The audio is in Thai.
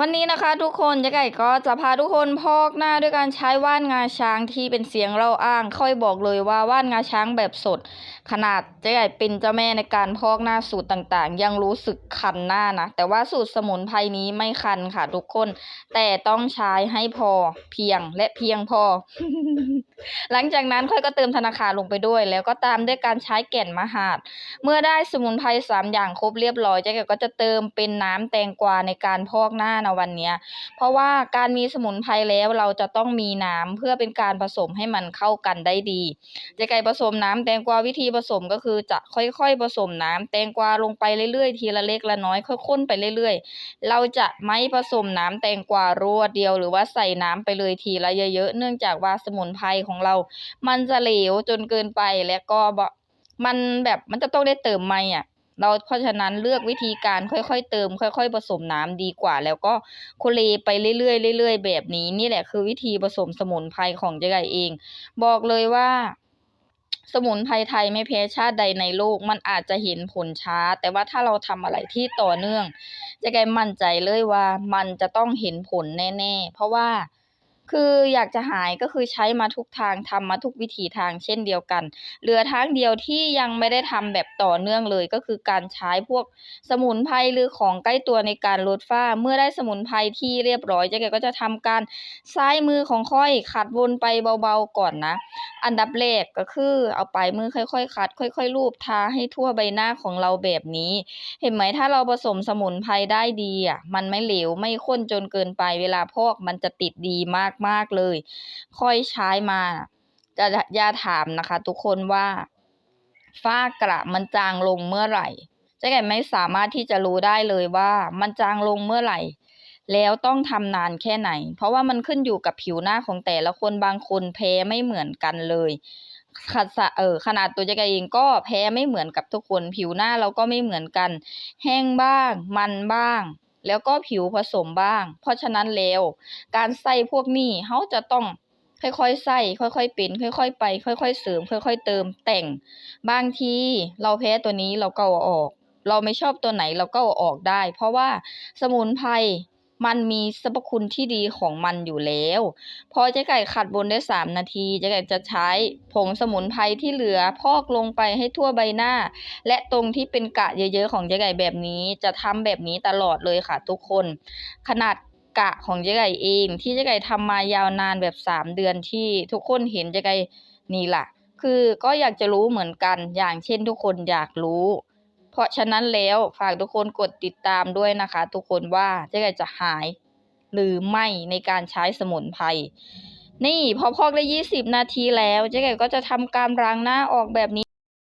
วันนี้นะคะทุกคนเจ๊ไก่ก็จะพาทุกคนพอกหน้าด้วยการใช้ว่านงาช้างที่เป็นเสียงเล่าอ้าง ค่อยบอกเลยว่าว่านงาช้างแบบสด ขนาดเจ๊ไก่เป็นเจ้าแม่ในการพอกหน้าสูตรต่างๆ ยังรู้สึกคันหน้านะ แต่ว่าสูตรสมุนไพรนี้ไม่คันค่ะทุกคน แต่ต้องใช้ให้พอเพียงและเพียงพอ หลังจากนั้นค่อยก็เติมธนาคารลงไปด้วย แล้วก็ตามด้วยการใช้แก่นมหาด เมื่อได้สมุนไพรสามอย่างครบเรียบร้อยเจ๊แกก็จะเติมเป็นน้ำแตงกวาในการพอกหน้าในวันนี้เพราะว่าการมีสมุนไพรแล้วเราจะต้องมีน้ำเพื่อเป็นการผสมให้มันเข้ากันได้ดีเจ๊ไก่ผสมน้ำแตงกวาวิธีผสมก็คือจะค่อยๆผสมน้ำแตงกวาลงไปเรื่อยๆ ทีละเล็กละน้อยค่อยข้นไปเรื่อยๆ เราจะไม่ผสมน้ำแตงกวารวดเดียว หรือว่าใส่น้ำไปเลยทีละเยอะๆ เนื่องจากว่าสมุนไพรของเรา มันจะเหลวจนเกินไปและก็บมันแบบมันจะต้องได้เติมไม่อะเราเพราะฉะนั้นเลือกวิธีการค่อยๆเติม ค่อย ๆ ผสมน้ำดีกว่า แล้วก็โคเลไปเรื่อยๆเรื่อยๆแบบนี้นี่แหละคือวิธีผสมสมุนไพรของเจ๊ไก่เอง บอกเลยว่า สมุนไพรไทยไม่แพ้ชาติใดในโลก มันอาจจะเห็นผลช้า แต่ว่าถ้าเราทำอะไรที่ต่อเนื่องเจ๊ไก่มั่นใจเลยว่ามันจะต้องเห็นผลแน่ ๆ เพราะว่า คืออยากจะหายก็คือใช้มาทุกทางทำมาทุกวิถีทางเช่นเดียวกัน เหลือทางเดียวที่ยังไม่ได้ทำแบบต่อเนื่องเลย ก็คือการใช้พวกสมุนไพรหรือของใกล้ตัวในการลดฝ้า เมื่อได้สมุนไพรที่เรียบร้อยเจ๊แกก็จะทำการซ้ายมือของค่อยขัดวนไปเบาๆก่อนนะ อันดับแรกก็คือเอาปลายมือค่อยๆขัด ค่อย ๆ ลูบทาให้ทั่วใบหน้าของเราแบบนี้ เห็นไหมถ้าเราผสมสมุนไพรได้ดีอะมันไม่เหลวไม่ข้นจนเกินไปเวลาพอกมันจะติดดีมากๆเลย ค่อยใช้มา จะอย่าถามนะคะ ทุกคนว่าฝ้ากระมันจางลงเมื่อไหร่เจ๊ไก่ไม่สามารถที่จะรู้ได้เลยว่ามันจางลงเมื่อไหร่ แล้วต้องทำนานแค่ไหน เพราะว่ามันขึ้นอยู่กับผิวหน้าของแต่ละคนบางคนแพ้ไม่เหมือนกันเลยขเออขนาดตัวเจ๊ไก่เองก็แพ้ไม่เหมือนกับทุกคนผิวหน้าเราก็ไม่เหมือนกัน แห้งบ้าง มันบ้าง แล้วก็ผิวผสมบ้าง เพราะฉะนั้นแล้ว การใส่พวกนี้เขาจะต้องค่อยๆใส่ค่อยๆเป็นค่อย ๆ ไป ค่อย ๆ เสริม ค่อย ๆ เติมแต่ง บางทีเราแพ้ตัวนี้เราก็เอาออก เราไม่ชอบตัวไหนเราก็เอาออกได้ เพราะว่าสมุนไพร มันมีสรรพคุณที่ดีของมันอยู่แล้ว พอเจ๊ไก่ขัดบนได้สามนาทีเจ๊ไก่จะใช้ผงสมุนไพรที่เหลือพอกลงไปให้ทั่วใบหน้า และตรงที่เป็นกะเยอะๆของเจ๊ไก่แบบนี้จะทำแบบนี้ตลอดเลยค่ะทุกคน ขนาดกะของเจ๊ไก่เองที่เจ๊ไก่ทำมายาวนานแบบสามเดือนที่ทุกคนเห็นเจ๊ไก่นี่ล่ะคือก็อยากจะรู้เหมือนกันอย่างเช่นทุกคนอยากรู้ เพราะฉะนั้นแล้วฝากทุกคนกดติดตามด้วยนะคะ ทุกคนว่าเจ๊ไก่จะหายหรือไม่ในการใช้สมุนไพรนี่พอพอกได้ยี่สิบนาทีแล้วเจ๊ไก่ก็จะทำการล้างหน้าออกแบบนี้